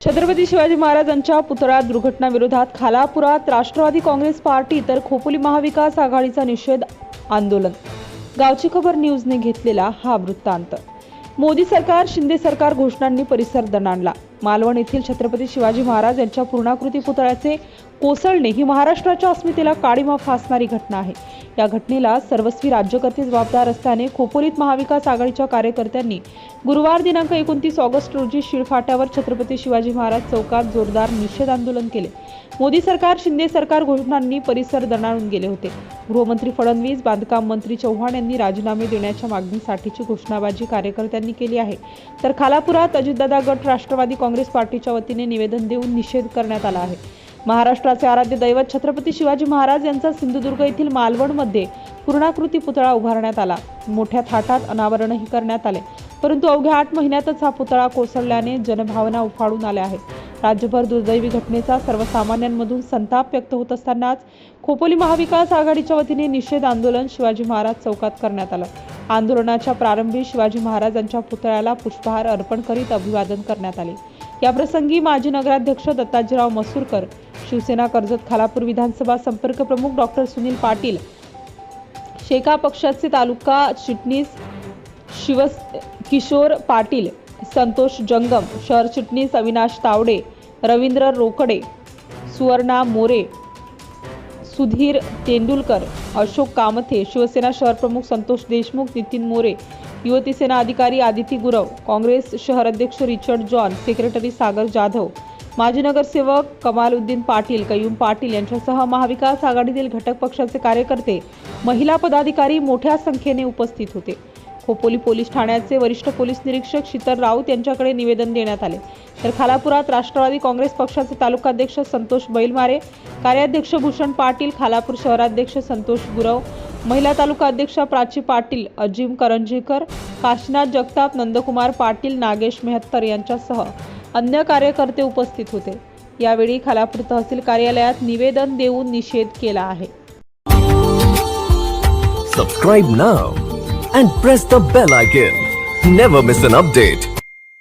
छत्रपती शिवाजी महाराजांच्या पुतळा दुर्घटनाविरोधात खालापुरात राष्ट्रवादी काँग्रेस पार्टी तर खोपोली महाविकास आघाडीचा निषेध आंदोलन. गावची खबर न्यूजने घेतलेला हा वृत्तांत. मोदी सरकार शिंदे सरकार घोषणांनी परिसर दणाणला. मालवण येथील छत्रपती शिवाजी महाराज यांच्या पूर्णाकृती पुतळ्याचे कोसळणे ही महाराष्ट्राच्या अस्मितेला काळीमा फासणारी घटना आहे. या घटनेला सर्वस्वी राज्यकर्ते जबाबदार असल्याने खोपोलीत महाविकास आघाडीच्या कार्यकर्त्यांनी गुरुवार दिनांक एकोणतीस ऑगस्ट रोजी शिळफाट्यावर छत्रपती शिवाजी महाराज चौकात जोरदार निषेध आंदोलन केले. मोदी सरकार शिंदे सरकार घोषणांनी परिसर दणाणून गेले होते. गृहमंत्री फडणवीस बांधकाम मंत्री चव्हाण यांनी राजीनामे देण्याच्या मागणीसाठीची घोषणाबाजी कार्यकर्त्यांनी केली आहे. तर खालापुरात अजितदादा गट राष्ट्रवादी काँग्रेस पार्टीच्या वतीने निवेदन देऊन निषेध करण्यात आला आहे. महाराष्ट्राचे आराध्य दैवत छत्रपती शिवाजी महाराज यांचा सिंधुदुर्ग येथील मालवणमध्ये पूर्णाकृती पुतळा उभारण्यात आला. मोठ्या थाटात अनावरणही करण्यात आले. परंतु अवघ्या आठ महिन्यातच हा पुतळा कोसळल्याने जनभावना उफाळून आल्या आहेत. राज्यभर दुर्दैवी घटनेचा सर्वसामान्यांमधून संताप व्यक्त होत असतानाच खोपोली महाविकास आघाडीच्या वतीने निषेध आंदोलन शिवाजी महाराज चौकात करण्यात आलं. आंदोलनाच्या प्रारंभी शिवाजी महाराजांच्या पुतळ्याला पुष्पहार अर्पण करीत अभिवादन करण्यात आले. याप्रसंगी माजी नगराध्यक्ष दत्ताजीराव मसूरकर शिवसेना कर्जत खालापूर विधानसभा संपर्क प्रमुख डॉक्टर सुनील पाटील शेका पक्षाचे तालुका चिटणीस शिव किशोर पाटील संतोष जंगम शहर चिटणीस अविनाश तावडे रवींद्र रोकडे सुवर्णा मोरे सुधीर तेंडुलकर अशोक कामथे शिवसेना शहर प्रमुख संतोष देशमुख नितीन मोरे युवती सेना अधिकारी आदिती गुरव काँग्रेस शहर अध्यक्ष Richard John secretary Sagar Jadhav माजी नगरसेवक कमालुद्दीन पाटील कयूम पाटील यांच्यासह महाविकास आघाडीतील घटक पक्षाचे कार्यकर्ते महिला पदाधिकारी मोठ्या संख्येने उपस्थित होते. खोपोली पोलीस ठाण्याचे वरिष्ठ पोलीस निरीक्षक शीतल राऊत यांच्याकडे निवेदन देण्यात आले. तर खालापुरात राष्ट्रवादी काँग्रेस पक्षाचे तालुकाध्यक्ष संतोष बैलमारे कार्याध्यक्ष भूषण पाटील खालापूर शहराध्यक्ष संतोष गुरव महिला तालुका अध्यक्षा प्राची पाटील अजिम करंजीकर काशीनाथ जगताप नंदकुमार पाटील नागेश मेहत्तर यांच्यासह अन्य कार्यकर्ते उपस्थित होते. यावेळी खालापूर तहसील कार्यालयात निवेदन देऊन निषेध केला आहे. Subscribe now and press the bell icon never miss an update